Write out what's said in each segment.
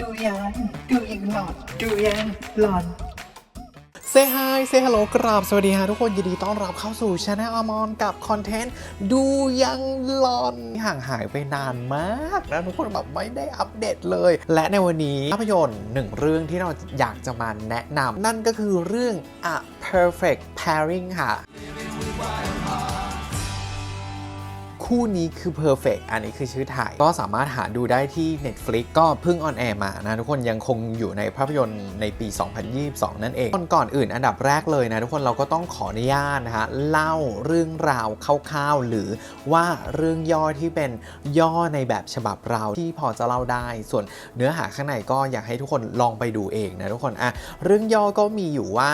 ดูยัง ดูยังหลอนดูยังหลอนเซฮายเซฮัลโหลกราบ สวัสดีฮะทุกคนยินดีต้อนรับเข้าสู่ช anel อมอนกับคอนเทนต์ดูยังหลอนห่างหายไปนานมากนะทุกคนแบบไม่ได้อัปเดตเลย และในวันนี้ภาพยนตร์หนึ่งเรื่องที่เราอยากจะมาแนะนำนั่นก็คือเรื่อง A Perfect Pairing ค่ะ คู่นี้คือ perfect อันนี้คือชื่อไทย ก็สามารถหาดูได้ที่ Netflix ก็เพิ่งออนแอร์มานะ ทุกคนยังคงอยู่ในภาพยนตร์ในปี 2022 นั่นเองก่อนก่อนอื่นอันดับแรกเลยนะ ทุกคนเราก็ต้องขออนุญาตนะฮะเล่าเรื่องราวคร่าวๆ หรือว่าเรื่องย่อที่เป็นย่อในแบบฉบับเราที่พอจะเล่าได้ ส่วนเนื้อหาข้างในก็อยากให้ทุกคนลองไปดูเองนะทุกคนอะเรื่องย่อก็มีอยู่ว่า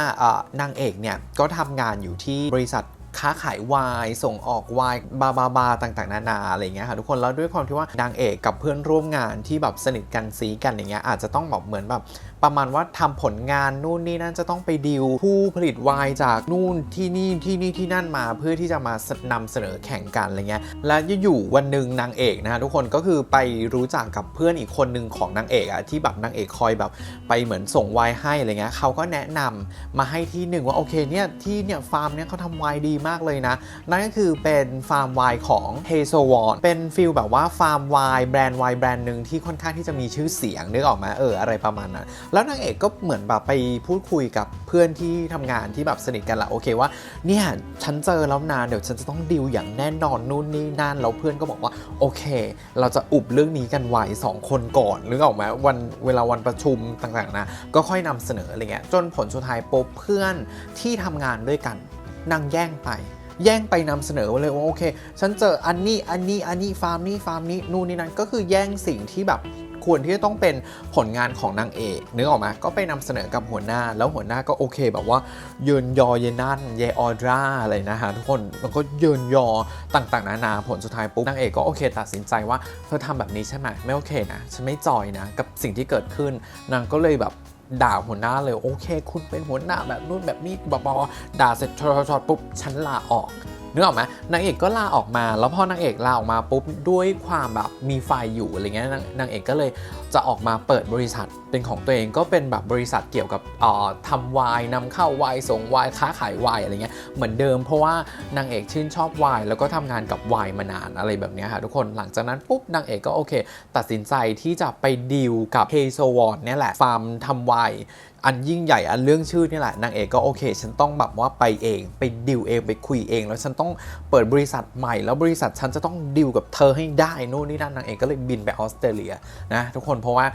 นางเอกเนี่ยก็ทำงานอยู่ที่บริษัท ค้าขายวายส่งออกวายบาบาบาต่างๆ นานาอะไรเงี้ยค่ะทุกคนแล้วด้วยความที่ว่านางเอกกับเพื่อนร่วมงานที่แบบสนิทกันซีกันอย่างเงี้ยอาจจะต้องแบบเหมือนแบบประมาณว่าทำผลงานนู่นนี่นั่นจะต้องไปดิวผู้ผลิตวายจากนู่นที่นี่ที่นี่ที่นั่นมาเพื่อที่จะมานำเสนอแข่งกันอะไรเงี้ยและอยู่วันหนึ่งนางเอกนะฮะทุกคนก็คือไปรู้จักกับเพื่อนอีกคนหนึ่งของนางเอกอะที่แบบนางเอกคอยแบบไปเหมือนส่งวายให้อะไรเงี้ยเขาก็แนะนำมาให้ที่หนึ่งว่าโอเคเนี่ยที่เนี่ยฟาร์มเนี่ยเขาทำวายดีมากเลยนะ นั่นก็คือเป็นฟาร์มวายของเฮโซวอนเป็นฟิลแบบว่าฟาร์มวายแบรนด์วายแบรนด์หนึ่งที่ค่อนข้างที่จะมีชื่อเสียงนึกออกไหมเอออะไรประมาณนั้น แล้วนางเอกก็เหมือนแบบไปพูดคุยกับเพื่อนที่ทำงานที่แบบสนิทกันละโอเคว่าเนี่ยฉันเจอแล้วนานเดี๋ยวฉันจะต้องดิวอย่างแน่นอนนู่นนี่นั่นแล้วเพื่อนก็บอกว่าโอเค เราจะอุบเรื่องนี้กันไว้สองคนก่อนนึกออกไหมวันเวลาวันประชุมต่างๆนะก็ค่อยนำเสนออะไรเงี้ยจนผลสุดท้ายโป๊บเพื่อนที่ทำงานด้วยกัน นางแย่งไป แย่งไปนำเสนอเลยว่าโอเค ฉันเจออันนี้อันนี้อันนี้ฟาร์มนี้ฟาร์มนี้นู่นนี่นั่นก็คือแย่งสิ่งที่แบบควรที่จะต้องเป็นผลงานของนางเอกนึกออกไหมก็ไปนำเสนอกับหัวหน้า แล้วหัวหน้าก็โอเคแบบว่าเยินยอเยนั่นเยออดราอะไรนะฮะทุกคนมันก็เยินยอต่างๆนานาผลสุดท้ายปุ๊บนางเอกก็โอเคตัดสินใจว่าเธอทำแบบนี้ใช่ไหมไม่โอเคนะฉันไม่จอยนะกับสิ่งที่เกิดขึ้นนางก็เลยแบบ ด่าหัวหน้าเลยโอเค คุณเป็นหัวหน้าแบบนู่นแบบนี้บอบอด่าเสร็จชอตปุ๊บฉันลาออก นึกออกไหมนางเอกก็ลาออกมา แล้วพอนางเอกลาออกมาปุ๊บด้วยความแบบมีไฟอยู่อะไรเงี้ยนางเอกก็เลยจะออกมาเปิดบริษัทเป็นของตัวเองก็เป็นแบบบริษัทเกี่ยวกับเอ่อทำไวน์นำเข้าไวน์ส่งไวน์ค้าขายไวน์อะไรเงี้ยเหมือนเดิมเพราะว่านางเอกชื่นชอบไวน์แล้วก็ทำงานกับไวน์มานานอะไรแบบเนี้ยค่ะทุกคนหลังจากนั้นปุ๊บนางเอกก็โอเค ตัดสินใจที่จะไปดีลกับเฮโซวอนเนี่ยแหละฟาร์มทำไวน์ อันยิ่งใหญ่อันเรื่องชื่อนี่แหละนางเอกก็โอเค ฉันต้องแบบว่าไปเอง ไปดิวเองไปคุยเอง แล้วฉันต้องเปิดบริษัทใหม่ แล้วบริษัทฉันจะต้องดิวกับเธอให้ได้นู่นนี่นั่นนางเอกก็เลยบินไปออสเตรเลียนะทุกคนเพราะว่า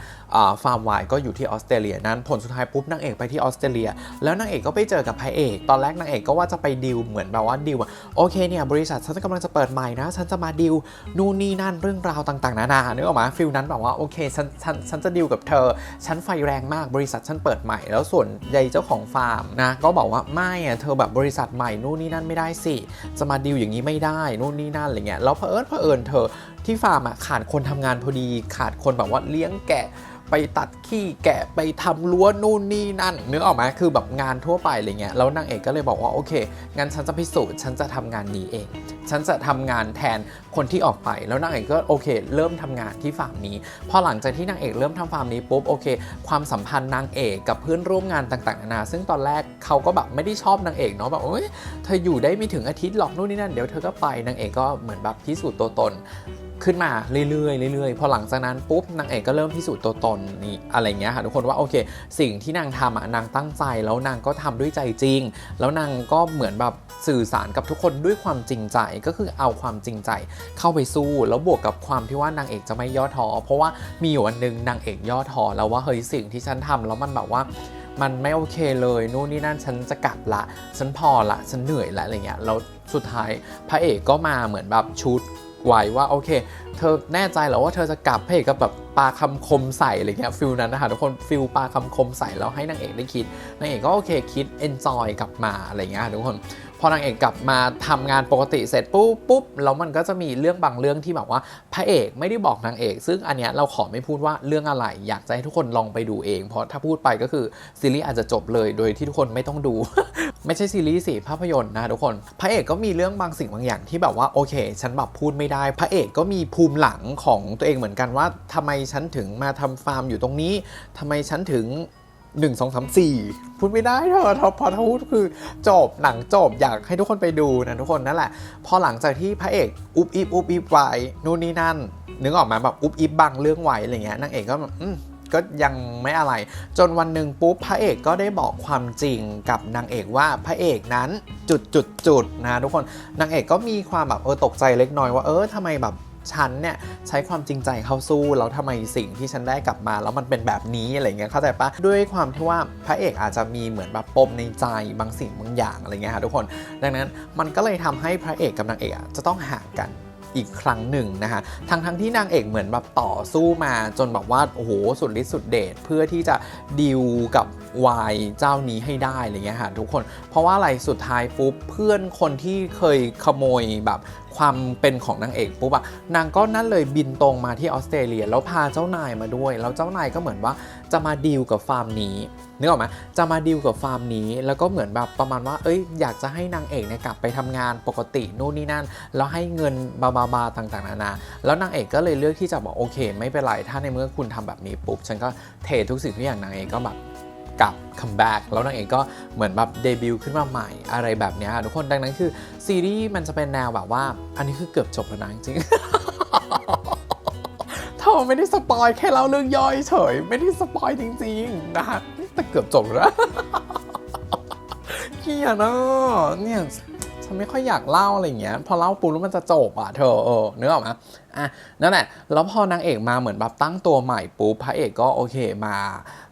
ฟาร์มไวน์ก็อยู่ที่ออสเตรเลียนั้นผลสุดท้ายปุ๊บนางเอกไปที่ออสเตรเลีย แล้วนางเอกก็ไปเจอกับพระเอก ตอนแรกนางเอกก็ว่าจะไปดิวเหมือนแบบว่าดิวอะโอเคเนี่ยบริษัทฉันกำลังจะเปิดใหม่นะ ฉันจะมาดิวนู่นนี่นั่นเรื่องราวต่างๆนานานึกออกมาฟิลนั้นแบบว่าโอเคฉันฉันฉันจะดิวกับเธอฉันไฟแรงมากบริษัทฉันเปิดใหม่แล้วส่วนใยเจ้าของฟาร์มนะก็บอกว่าไม่อะเธอแบบบริษัทใหม่นู่นนี่นั่นไม่ได้สิ จะมาดิวอย่างนี้ไม่ได้นู่นนี่นั่นอะไรเงี้ยแล้วเผอิญเผอิญเธอที่ฟาร์มอะขาดคนทำงานพอดี ขาดคนแบบว่าเลี้ยงแกะ ไปตัดขี้แกะไปทำรั้วนู่นนี่นั่นเนึกอออกไหมคือแบบงานทั่วไปอะไรเงี้ยแล้วนางเอกก็เลยบอกว่าโอเคงั้นฉันจะพิสูจน์ฉันจะทำงานนี้เอง ฉันจะทำงานแทนคนที่ออกไป แล้วนางเอกก็โอเค เริ่มทำงานที่ฟาร์มนี้พอหลังจากที่นางเอกเริ่มทำฟาร์มนี้ปุ๊บโอเค ความสัมพันธ์นางเอกกับเพื่อนร่วมงานต่างๆนานาซึ่งตอนแรกเขาก็แบบไม่ได้ชอบนางเอกเนาะแบบโอ้ยเธออยู่ได้ไม่ถึงอาทิตย์หรอกนู่นนี่นั่นเดี๋ยวเธอก็ไปนางเอกก็เหมือนแบบพิสูจน์ตัวตน ขึ้นมาเรื่อยๆเรื่อยๆ พอหลังจากนั้นปุ๊บนางเอกก็เริ่มพิสูจน์ตัวตนนี่อะไรเงี้ยค่ะทุกคนว่าโอเค สิ่งที่นางทำอะนางตั้งใจแล้วนางก็ทำด้วยใจจริง แล้วนางก็เหมือนแบบสื่อสารกับทุกคนด้วยความจริงใจก็คือเอาความจริงใจเข้าไปสู้แล้วบวกกับความที่ว่านางเอกจะไม่ย่อท้อเพราะว่ามีอยู่วันหนึ่งนางเอกย่อท้อแล้วว่าเฮ้ยสิ่งที่ฉันทำแล้วมันแบบว่ามันไม่โอเคเลยนู่นนี่นั่นฉันจะกลับละฉันพอละฉันเหนื่อยละอะไรเงี้ยแล้วสุดท้ายพระเอกก็มาเหมือนแบบชุด ไว้ว่าโอเค เธอแน่ใจเหรอว่าเธอจะกลับพระเอกก็แบบปาคำคมใส่อะไรเงี้ยฟิลนั้นนะคะทุกคนฟิลปาคำคมใส่แล้วให้นางเอกได้คิดนางเอกก็โอเคคิด enjoy กลับมาอะไรเงี้ยทุกคนพอนางเอกกลับมาทำงานปกติเสร็จปุ๊บปุ๊บแล้วมันก็จะมีเรื่องบางเรื่องที่แบบว่าพระเอกไม่ได้บอกนางเอก ซึ่งอันเนี้ยเราขอไม่พูดว่าเรื่องอะไร อยากจะให้ทุกคนลองไปดูเอง เพราะถ้าพูดไปก็คือซีรีส์อาจจะจบเลยโดยที่ทุกคนไม่ต้องดู ไม่ใช่ซีรีส์สิภาพยนตร์นะทุกคน พระเอกก็มีเรื่องบางสิ่งบางอย่างที่แบบว่าโอเค ฉันแบบพูดไม่ได้ พระเอกก็มีภูมิหลังของตัวเองเหมือนกันว่าทำไมฉันถึงมาทำฟาร์มอยู่ตรงนี้ทำไมฉันถึง1 2 3 4พูดไม่ได้เธอทพอพูดคือจบหนังจบอยากให้ทุกคนไปดูนะทุกคนนั่นแหละ พอหลังจากที่พระเอกอุบอิบอุบอิบไว้นู่นนี่นั่น นึกออกมาแบบอุบอิบบางเรื่องไว้อะไรเงี้ยนางเอกก็แบบอืก็ยังไม่อะไร จนวันหนึ่งปุ๊บพระเอกก็ได้บอกความจริงกับนางเอกว่าพระเอกนั้นจุดจุดจุดนะทุกคนนางเอกก็มีความแบบเออตกใจเล็กน้อยว่าเออทำไมแบบ ฉันเนี่ยใช้ความจริงใจเข้าสู้แล้วทำไมสิ่งที่ฉันได้กลับมา แล้วมันเป็นแบบนี้อะไรเงี้ยเข้าใจปะด้วยความที่ว่าพระเอกอาจจะมีเหมือนแบบปมในใจบางสิ่งบางอย่างอะไรเงี้ยค่ะทุกคน ดังนั้นมันก็เลยทำให้พระเอกกับนางเอกจะต้องห่างกันอีกครั้งหนึ่งนะคะทั้งทั้งที่นางเอกเหมือนแบบต่อสู้มาจนแบบว่าโอ้โหสุดฤทธิ์สุดเดชเพื่อที่จะดีลกับวายเจ้านี้ให้ได้อะไรเงี้ยค่ะทุกคน เพราะว่าอะไรสุดท้ายปุ๊บเพื่อนคนที่เคยขโมยแบบ ความเป็นของนางเอกปุ๊บอะนางก็นั่นเลยบินตรงมาที่ออสเตรเลีย แล้วพาเจ้านายมาด้วย แล้วเจ้านายก็เหมือนว่าจะมาดีลกับฟาร์มนี้นึกออกไหมจะมาดีลกับฟาร์มนี้ แล้วก็เหมือนแบบประมาณว่า เอ้ย อยากจะให้นางเอกเนี่ยกลับไปทำงานปกตินู่นนี่นั่น แล้วให้เงินบาบาบาต่างๆนานา แล้วนางเอกก็เลยเลือกที่จะบอกโอเค ไม่เป็นไร ถ้าในเมื่อคุณทำแบบนี้ปุ๊บ ฉันก็เททุกสิ่งทุกอย่างนางเอกก็แบบ กับคัมแบ็กแล้วนางเอกก็เหมือนแบบเดบิวต์ขึ้นมาใหม่อะไรแบบนี้ทุกคนดังนั้นคือซีรีส์มันจะเป็นแนวแบบว่า อันนี้คือเกือบจบแล้วนะจริงๆเธอไม่ได้สปอยแค่เล่าเรื่องย่อยเฉย ไม่ได้สปอยจริงๆนะฮะแต่เกือบจบแล้วเกียนะเนี่ยฉันไม่ค่อยอยากเล่าอะไรอย่างเงี้ยพอเล่าปุ๊บแล้วมันจะจบอะเธอเออนึกออกไหม อะนั่นแหละแล้วพอนางเอกมาเหมือนแบบตั้งตัวใหม่ปุ๊บพระเอกก็โอเคมา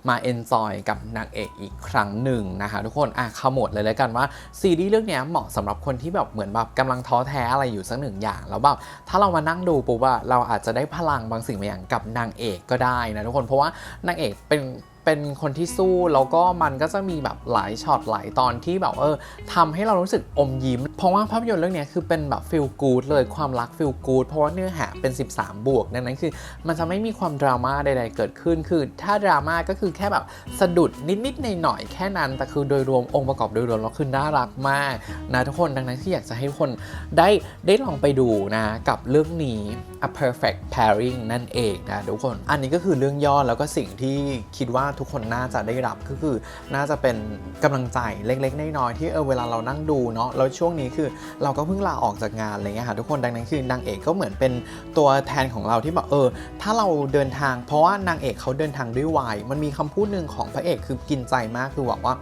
มาเอนจอยกับนางเอกอีกครั้งหนึ่งนะคะทุกคนอะขมวดเลยแล้วกันว่าซีรีส์เรื่องนี้เหมาะสำหรับคนที่แบบเหมือนแบบกำลังท้อแท้อะไรอยู่สักหนึ่งอย่างแล้วแบบถ้าเรามานั่งดูปุ๊บอะเราอาจจะได้พลังบางสิ่งบางอย่างกับนางเอกก็ได้นะทุกคนเพราะว่านางเอกเป็น เป็นคนที่สู้แล้วก็มันก็จะมีแบบหลายช็อตหลายตอนที่แบบเออทำให้เรารู้สึกอมยิ้ม เพราะว่าภาพยนตร์เรื่องนี้คือเป็นแบบฟิลกูดเลยความรักฟิลกูดเพราะว่าเนื้อหาเป็น 13 บวกดังนั้นคือ มันจะไม่มีความดราม่าใด ๆ เกิดขึ้น คือถ้าดราม่าก็คือแค่แบบสะดุดนิดๆหน่อยๆแค่นั้น แต่คือโดยรวมองค์ประกอบโดยรวมแล้วคือน่ารักมากนะทุกคนดังนั้นที่อยากจะให้ทุกคนได้ได้ลองไปดูนะกับเรื่องนี้ A Perfect Pairing นั่นเองนะทุกคน อันนี้ก็คือเรื่องย่อแล้วก็สิ่งที่คิดว่าทุกคนน่าจะได้รับก็คือน่าจะเป็นกำลังใจเล็กๆน้อยๆที่เออเวลาเรานั่งดูเนาะแล้วช่วงนี้คือเราก็เพิ่งลาออกจากงานอะไรเงี้ยค่ะทุกคนดังนั้นคือนางเอกก็เหมือนเป็นตัวแทนของเราที่แบบเออ ถ้าเราเดินทาง เพราะว่านางเอกเขาเดินทางด้วยวายมันมีคำพูดหนึ่งของพระเอกคือกินใจมากคือบอกว่า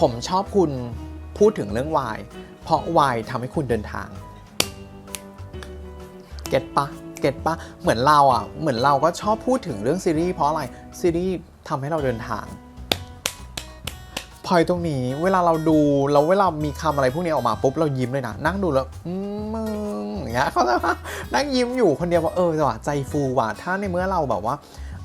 ผมชอบคุณพูดถึงเรื่องวาย เพราะวายทำให้คุณเดินทาง เก็ตปะ เก็ตปะ เหมือนเราอะ เหมือนเราก็ชอบพูดถึงเรื่องซีรีส์เพราะอะไร ซีรีส์ ทำให้เราเดินทางพอยตรงนี้เวลาเราดูแล้วเวลามีคำอะไรพวกนี้ออกมาปุ๊บเรายิ้มเลยนะ นั่งดูแล้วอืมมึงอย่างเงี้ยเขาจะนั่งยิ้มอยู่คนเดียวว่าเออว่ะใจฟูว่ะถ้าในเมื่อเราแบบว่า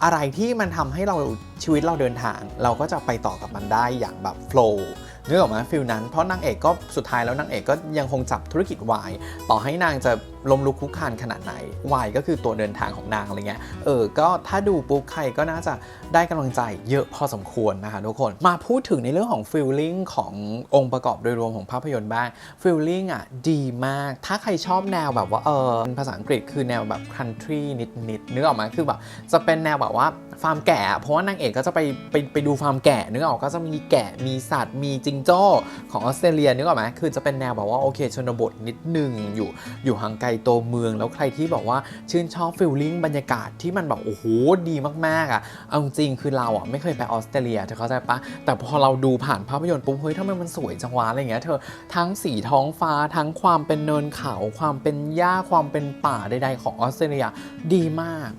อะไรที่มันทำให้เราชีวิตเราเดินทาง เราก็จะไปต่อกับมันได้อย่างแบบโฟล์นึกออกไหมฟิลนั้นเพราะนางเอกก็สุดท้ายแล้วนางเอกก็ยังคงจับธุรกิจวายต่อให้นางจะ ล้มลุกคลุกคานขนาดไหนวายก็คือตัวเดินทางของนางอะไรเงี้ยเออก็ถ้าดูปุ๊บใครก็น่าจะได้กำลังใจเยอะพอสมควรนะคะทุกคนมาพูดถึงในเรื่องของฟิลลิ่งขององค์ประกอบโดยรวมของภาพยนตร์บ้างฟิลลิ่งอะดีมาก ถ้าใครชอบแนวแบบว่าเออภาษาอังกฤษคือแนวแบบ country นิดๆนึกออกไหมคือแบบจะเป็นแนวแบบว่าฟาร์มแกะ เพราะว่านางเอกก็จะไปไปไปดูฟาร์มแกะนึกออกก็จะมีแกะมีสัตว์มีจิงโจ้ของออสเตรเลียนึกออกไหมคือจะเป็นแนวแบบว่าโอเคชนบทนิดนึงอยู่อยู่ห่างไกลตัวเมือง แล้วใครที่บอกว่าชื่นชอบฟิลลิ่งบรรยากาศที่มันแบบโอ้โหดีมากๆอะเอาจริงคือเราอะไม่เคยไปออสเตรเลียเธอเข้าใจปะแต่พอเราดูผ่านภาพยนตร์ปุ๊บเฮ้ยทำไมมันสวยจังวะอะไรอย่างเงี้ยเธอทั้งสีท้องฟ้าทั้งความเป็นเนินเขา ความเป็นหญ้าความเป็นป่าใดๆของออสเตรเลียดีมาก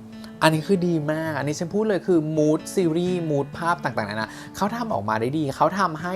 อันนี้คือดีมาก อันนี้ฉันพูดเลยคือมูดซีรีส์มูดภาพต่างๆนานาเขาทำออกมาได้ดี เขาทำให้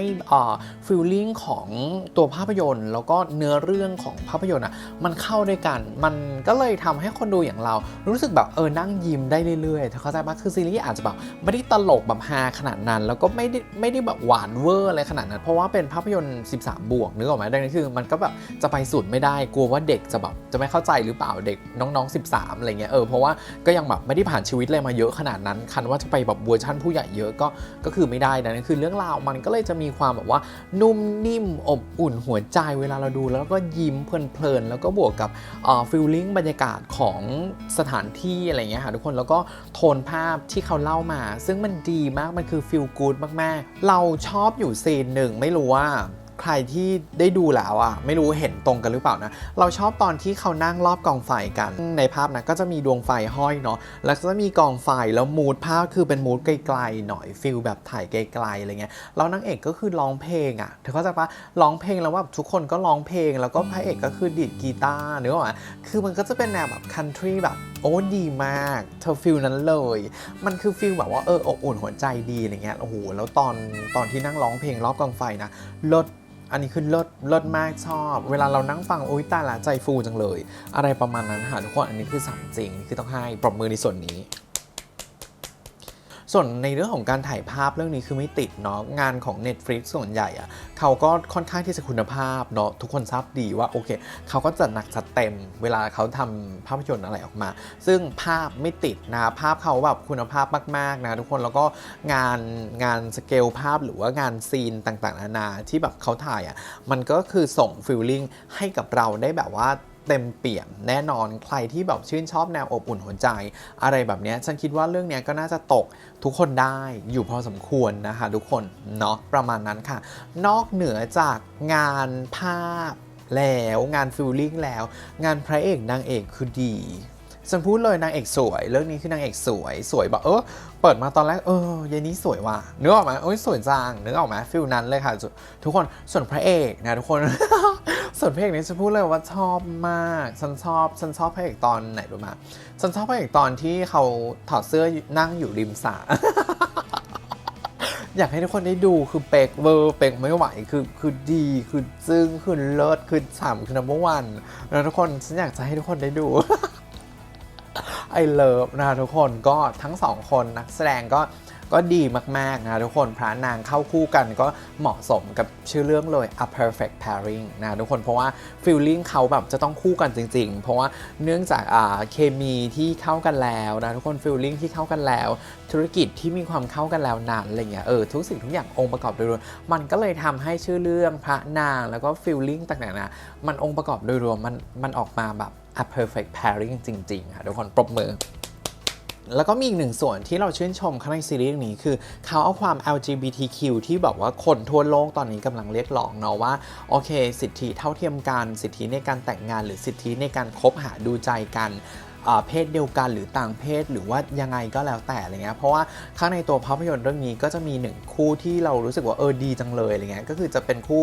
ฟิลลิ่งของตัวภาพยนตร์ แล้วก็เนื้อเรื่องของภาพยนตร์อะมันเข้าด้วยกัน มันก็เลยทำให้คนดูอย่างเรา รู้สึกแบบเออนั่งยิ้มได้เรื่อยๆเธอเข้าใจปะคือซีรีส์อาจจะแบบไม่ได้ตลกแบบฮาขนาดนั้น แล้วก็ไม่ได้ไม่ได้แบบหวานเวอร์อะไรขนาดนั้น เพราะว่าเป็นภาพยนตร์ 13 บวกนึกออกไหมดังนั้นคือ มันก็แบบจะไปสุดไม่ได้กลัวว่าเด็กจะแบบจะไม่เข้าใจหรือเปล่าเด็กน้องๆ 13อะไรเงี้ยเออเพราะว่าก็ยังแบบไม่ได้ผ่านชีวิตอะไรมาเยอะขนาดนั้น คันว่าจะไปแบบเวอร์ชั่นผู้ใหญ่เยอะก็ก็คือไม่ได้นะนั่นคือเรื่องราวมันก็เลยจะมีความแบบว่านุ่มนิ่มอบอุ่นหัวใจเวลาเราดู แล้วก็ยิ้มเพลินๆแล้วก็บวกกับฟิลลิ่งบรรยากาศของสถานที่อะไรเงี้ยค่ะทุกคนแล้วก็โทนภาพที่เขาเล่ามา ซึ่งมันดีมากมันคือฟิลกู๊ดมากๆ เราชอบอยู่ซีนหนึ่งไม่รู้ว่า ใครที่ได้ดูแล้วอะไม่รู้เห็นตรงกันหรือเปล่านะ เราชอบตอนที่เขานั่งรอบกองไฟกัน ในภาพนะก็จะมีดวงไฟห้อยเนาะแล้วก็จะมีกองไฟแล้วมูดภาพคือเป็นมูดไกลๆหน่อยฟิลแบบถ่ายไกลๆอะไรเงี้ยแล้วนางเอกก็คือร้องเพลงอะเธอเข้าใจปะร้องเพลงแล้วว่าทุกคนก็ร้องเพลง แล้วก็พระเอกก็คือดีดกีตาร์เนื้ออกไหมคือมันก็จะเป็นแนวแบบคันทรีแบบโอ้ดีมาก เธอฟิลนั้นเลย มันคือฟิลแบบว่าเอออบอุ่นหัวใจดีอะไรเงี้ยโอ้โหแล้วตอนตอนที่นั่งร้องเพลงรอบกองไฟนะลด อันนี้คือเลิศเลิศมากชอบ เวลาเรานั่งฟังโอ๊ยตาละใจฟูจังเลย อะไรประมาณนั้นค่ะทุกคนอันนี้คือสามจริงคือต้องให้ปรบมือในส่วนนี้ ส่วนในเรื่องของการถ่ายภาพเรื่องนี้คือไม่ติดเนาะงานของ Netflix ส่วนใหญ่อะเขาก็ค่อนข้างที่จะคุณภาพเนาะทุกคนทราบดีว่าโอเคเขาก็จะหนักจัดเต็ม เวลาเขาทำภาพยนตร์อะไรออกมา ซึ่งภาพไม่ติดนะภาพเขาแบบคุณภาพมากๆนะทุกคนแล้วก็งานงานสเกลภาพหรือว่างานซีนต่างๆนานาที่แบบเขาถ่ายอะ่ะมันก็คือส่งฟิลลิ่งให้กับเราได้แบบว่า เต็มเปี่ยมแน่นอนใครที่แบบชื่นชอบแนวอบอุ่นหัวใจ อะไรแบบนี้ฉันคิดว่าเรื่องนี้ก็น่าจะตกทุกคนได้อยู่พอสมควรนะคะทุกคนเนาะประมาณนั้นค่ะ นอกเหนือจากงานภาพแล้วงานฟิลลิ่งแล้ว งานพระเอกนางเอกคือดี ฉันพูดเลยนางเอกสวย เรื่องนี้คือนางเอกสวย สวยแบบเออเปิดมาตอนแรกเออยายนี้สวยว่ะนึกออกไหมโอ้ยสวยจังนึกออกไหมฟิลนั้นเลยค่ะ ทุกคนส่วนพระเอกนะทุกคน ส่วนพระเอกนี้ฉันพูดเลยว่าชอบมากฉันชอบฉันชอบพระเอกตอนไหนรู้ไหมฉันชอบพระเอกตอนที่เขาถอดเสื้อนั่งอยู่ริมสระอยากให้ทุกคนได้ดูคือเป็กเวอร์เป็กไม่ไหวคือคือดีคือจึ้งคือเลิศคือฉ่ำคือ number one แล้วทุกคนฉันอยากจะให้ทุกคนได้ดู ไอเลิฟนะทุกคนก็ทั้งสองคนนักแสดงก็ ก็ดีมาก ๆ นะทุกคนพระนางเข้าคู่กันก็เหมาะสมกับชื่อเรื่องเลย a perfect pairing นะทุกคนเพราะว่า feeling เขาแบบจะต้องคู่กันจริง ๆ เพราะว่าเนื่องจากเคมีที่เข้ากันแล้วนะทุกคน feeling ที่เข้ากันแล้ว ธุรกิจที่มีความเข้ากันแล้วนานอะไรเงี้ยเออทุกสิ่งทุกอย่างองค์ประกอบโดยรวมมันก็เลยทำให้ชื่อเรื่องพระนางแล้วก็ feeling ต่างๆนะมันองค์ประกอบโดยรวมมันมันออกมาแบบ a perfect pairing จริงๆค่ะทุกคนปรบมือ แล้วก็มีอีกหนึ่งส่วนที่เราชื่นชมข้างในซีรีส์นี้คือเขาเอาความ LGBTQ ที่แบบว่าคนทั่วโลกตอนนี้กำลังเรียกร้องเนาะว่า โอเค สิทธิเท่าเทียมกัน สิทธิในการแต่งงาน หรือสิทธิในการคบหาดูใจกัน เพศเดียวกันหรือต่างเพศหรือว่ายังไงก็แล้วแต่อะไรเงี้ยเพราะว่าข้างในตัวภาพยนตร์เรื่องนี้ก็จะมีหนึ่งคู่ที่เรารู้สึกว่าเออดีจังเลยอะไรเงี้ยก็คือจะเป็นคู่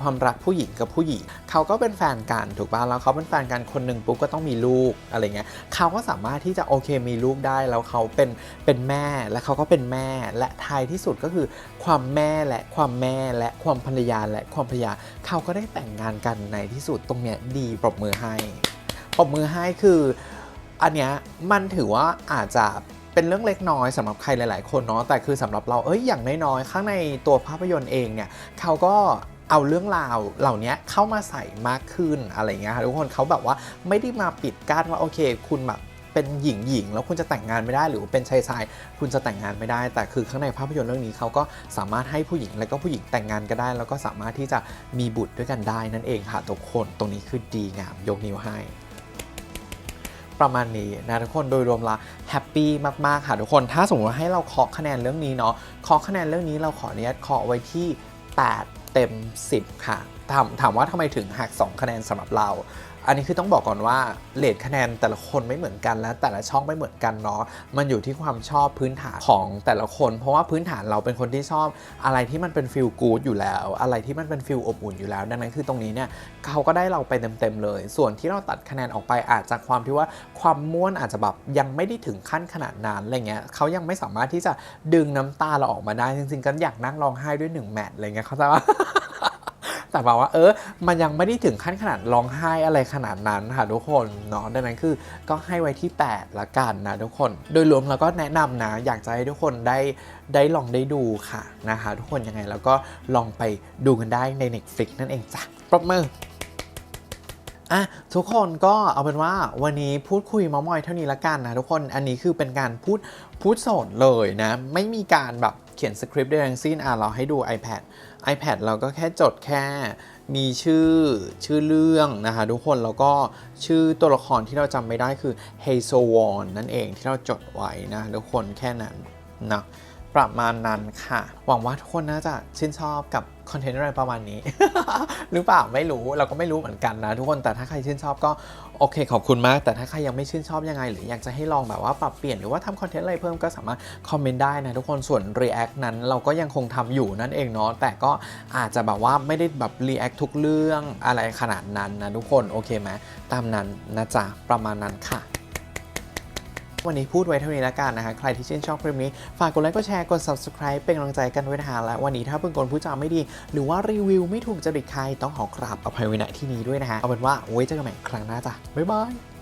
ความรักผู้หญิงกับผู้หญิงเขาก็เป็นแฟนกันถูกป่ะแล้วเขาเป็นแฟนกันคนหนึ่งปุ๊บก็ต้องมีลูกอะไรเงี้ยเขาก็สามารถที่จะโอเคมีลูกได้แล้วเขาเป็นเป็นแม่และเขาก็เป็นแม่และท้ายที่สุดก็คือความแม่และความแม่และความภรรยาและความภรรยาเขาก็ได้แต่งงานกันในที่สุดตรงเนี้ยดีปรบมือให้ปรบมือให้คือ อันเนี้ยมันถือว่าอาจจะเป็นเรื่องเล็กน้อยสำหรับใครหลาย ๆ คนเนาะแต่คือสำหรับเราเอ้ยอย่างน้อยๆข้างในตัวภาพยนตร์เองเนี่ยเขาก็เอาเรื่องราวเหล่านี้เข้ามาใส่มากขึ้นอะไรเงี้ยค่ะทุกคนเขาแบบว่าไม่ได้มาปิดกั้นว่าโอเค คุณแบบเป็นหญิงหญิงแล้วคุณจะแต่งงานไม่ได้หรือเป็นชายชายคุณจะแต่งงานไม่ได้ แต่คือข้างในภาพยนตร์เรื่องนี้เขาก็สามารถให้ผู้หญิงและก็ผู้หญิงแต่งงานก็ได้ แล้วก็สามารถที่จะมีบุตรด้วยกันได้นั่นเองค่ะทุกคนตรงนี้คือดีงามยกนิ้วให้ ประมาณนี้นะทุกคนโดยรวมละแฮปปี้มากๆค่ะทุกคนถ้าสมมติว่าให้เราเคาะคะแนนเรื่องนี้เนาะเคาะคะแนนเรื่องนี้เราขออนุญาตเคาะไว้ที่ 8 เต็ม 10 ค่ะถามถามว่าทำไมถึงหัก 2 คะแนนสำหรับเรา อันนี้คือต้องบอกก่อนว่าเลทคะแนนแต่ละคนไม่เหมือนกันและแต่ละช่องไม่เหมือนกันเนาะมันอยู่ที่ความชอบพื้นฐานของแต่ละคน เพราะว่าพื้นฐานเราเป็นคนที่ชอบอะไรที่มันเป็นฟิลกู๊ดอยู่แล้ว อะไรที่มันเป็นฟิลอบอุ่นอยู่แล้ว ดังนั้นคือตรงนี้เนี่ยเขาก็ได้เราไปเต็มๆเลย ส่วนที่เราตัดคะแนนออกไปอาจจะความที่ว่าความม่วนอาจจะแบบยังไม่ได้ถึงขั้นขนาดนั้นอะไรเงี้ยเขายังไม่สามารถที่จะดึงน้ำตาเราออกมาได้จริงๆก็อยากนั่งร้องไห้ด้วยหนึ่งแมตช์อะไรเงี้ยเขาใจว่า แต่บอกว่าเออ มันยังไม่ได้ถึงขั้นขนาดร้องไห้อะไรขนาดนั้นค่ะทุกคนเนาะดังนั้นคือก็ให้ไว้ที่ 8 ละกันนะทุกคน โดยรวมเราก็แนะนำนะ อยากจะให้ทุกคนได้ได้ลองได้ดูค่ะนะคะทุกคนยังไงแล้วก็ลองไปดูกันได้ใน Netflix นั่นเองจ้ะปรบมืออะทุกคนก็เอาเป็นว่าวันนี้พูดคุยมามอยเท่านี้ละกันนะทุกคนอันนี้คือเป็นการพูดพูดสดเลยนะ ไม่มีการแบบเขียนสคริปต์ใดทั้งสิ้นอะเราให้ดู iPad iPad เราก็แค่จดแค่มีชื่อชื่อเรื่องนะคะทุกคน แล้วก็ชื่อตัวละครที่เราจำไม่ได้คือ h a z e w o n นั่นเองที่เราจดไว้นะทุกคนแค่นั้นนะประมาณนั้นค่ะ หวังว่าทุกคนน่าจะชื่นชอบกับคอนเทนต์อะไรประมาณนี้ หรือเปล่าไม่รู้เราก็ไม่รู้เหมือนกันนะทุกคนแต่ถ้าใครชื่นชอบก็ โอเค ขอบคุณมาก แต่ถ้าใครยังไม่ชื่นชอบยังไง หรืออยากจะให้ลองแบบว่าปรับเปลี่ยนหรือว่าทำคอนเทนต์อะไรเพิ่มก็สามารถคอมเมนต์ได้นะทุกคนส่วน React นั้นเราก็ยังคงทำอยู่นั่นเองเนาะแต่ก็อาจจะแบบว่าไม่ได้แบบ React ทุกเรื่องอะไรขนาดนั้นนะทุกคนโอเคไหมตามนั้นนะจ๊ะประมาณนั้นค่ะ วันนี้พูดไว้เท่านี้แล้วกันนะคะใครที่ชื่นชอบคลิปนี้ ฝากกดไลค์กดแชร์กด subscribe เป็นกำลังใจกันด้วยนะคะและวันนี้ถ้าเพิ่งกดผู้จาไม่ดี หรือว่ารีวิวไม่ถูกจริตใครต้องขอกราบอภัยไว้ณที่นี้ด้วยนะคะเอาเป็นว่าไว้เจอกันใหม่ครั้งหน้าจ้ะบ๊ายบาย